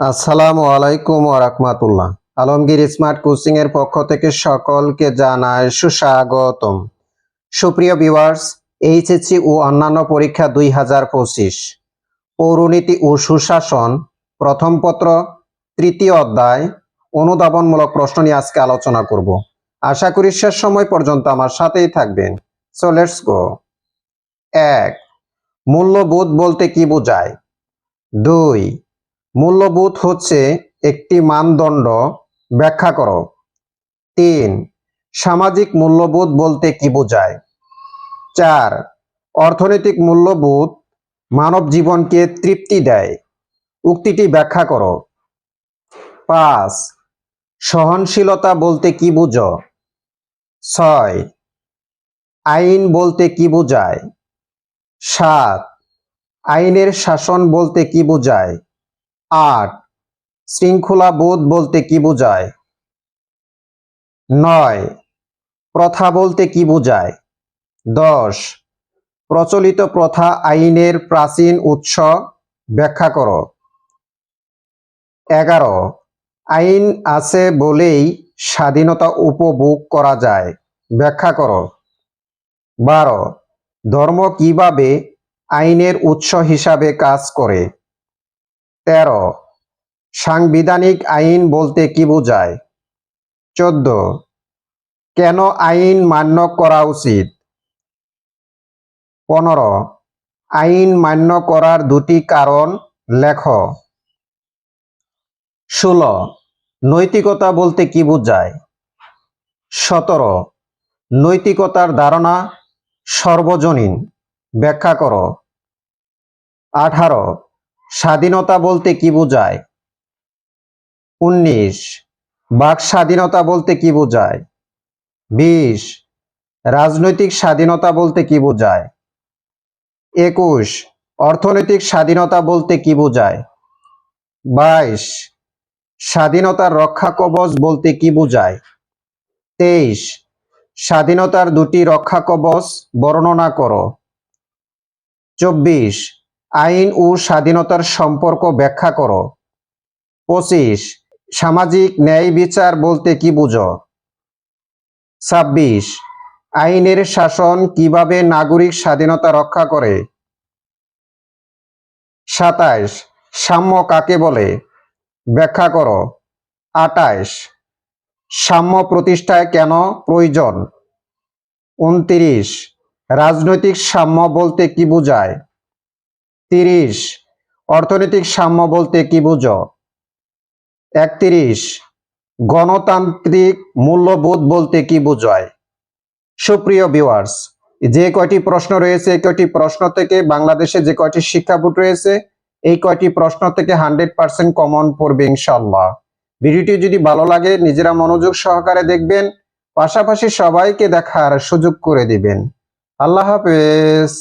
আসসালামু আলাইকুম রাহমাতুল্লাহ। আলমগীর স্মার্ট কোচিং এর পক্ষ থেকে সকলকে জানায় সুস্বাগতম। সুপ্রিয় ভিউয়ার্স, এইচএসসি ও অন্যান্য পরীক্ষা দুই হাজার পঁচিশ। পৌরনীতি ও সুশাসন, প্রথম পত্র, তৃতীয় অধ্যায়, অনুধাবনমূলক প্রশ্ন নিয়ে আজকে আলোচনা করব। আশা করি শেষ সময় পর্যন্ত আমার সাথেই থাকবেন। সো লেটস গো এক, মূল্যবোধ বলতে কি বোঝায়? দুই মূল্যবোধ হচ্ছে একটি মানদণ্ড। ব্যাখ্যা করো। তিন, সামাজিক মূল্যবোধ বলতে কি বোঝায়? চার, অর্থনৈতিক মূল্যবোধ মানব জীবনকে তৃপ্তি দেয়। উক্তিটি ব্যাখ্যা করো। পাঁচ, সহনশীলতা বলতে কি বুঝো? ছয়, আইন বলতে কি বোঝায়? সাত, আইনের শাসন বলতে কি বোঝায়? আট। শৃঙ্খলা বোধ বলতে কি বোঝায়? নয়। প্রথা বলতে কি বোঝায়? দশ। প্রচলিত প্রথা আইনের প্রাচীন উৎস ব্যাখ্যা করো। এগারো। আইন আছে বলেই স্বাধীনতা উপভোগ করা যায়, ব্যাখ্যা করো। বারো। ধর্ম কীভাবে আইনের উৎস হিসাবে কাজ করে? তেরো। সাংবিধানিক আইন বলতে কি বোঝায়? চোদ্দ। কেন আইন মান্য করা উচিত? পনেরো। আইন মান্য করার দুটি কারণ লেখ। ষোলো। নৈতিকতা বলতে কি বোঝায়? সতেরো। নৈতিকতার ধারণা সর্বজনীন। ব্যাখ্যা করো। আঠারো। স্বাধীনতা বলতে কি বোঝায়? উনিশ। বাক স্বাধীনতা বলতে কি বোঝায়? বিশ। রাজনৈতিক স্বাধীনতা বলতে কি বোঝায়? একুশ। অর্থনৈতিক স্বাধীনতা বলতে কি বোঝায়? বাইশ। স্বাধীনতার রক্ষা কবচ বলতে কি বোঝায়? তেইশ। স্বাধীনতার দুটি রক্ষা কবচ বর্ণনা করো। চব্বিশ। আইন ও স্বাধীনতার সম্পর্ক ব্যাখ্যা করো। পঁচিশ, সামাজিক ন্যায় বিচার বলতে কি বুঝো? ছাব্বিশ, আইনের শাসন কীভাবে নাগরিক স্বাধীনতা রক্ষা করে? সাতাইশ, সাম্য কাকে বলে? ব্যাখ্যা করো। আটাইশ, সাম্য প্রতিষ্ঠায় কেন প্রয়োজন? উনত্রিশ, রাজনৈতিক সাম্য বলতে কি বোঝায়? তিরিশ। অর্থনৈতিক সাম্য বলতে কি বুঝো? একত্রিশ। গণতান্ত্রিক মূল্যবোধ বলতে কি বোঝায়? সুপ্রিয় ভিউয়ার্স যে কয়টি প্রশ্ন রয়েছে, এই কয়টি প্রশ্ন থেকে বাংলাদেশে যে কয়টি শিক্ষা রয়েছে, এই কয়টি প্রশ্ন থেকে হান্ড্রেড পার্সেন্ট কমন পড়বে ইনশাল্লাহ ভিডিওটি যদি ভালো লাগে, নিজেরা মনোযোগ সহকারে দেখবেন, পাশাপাশি সবাইকে দেখার সুযোগ করে দিবেন। আল্লাহ হাফেজ।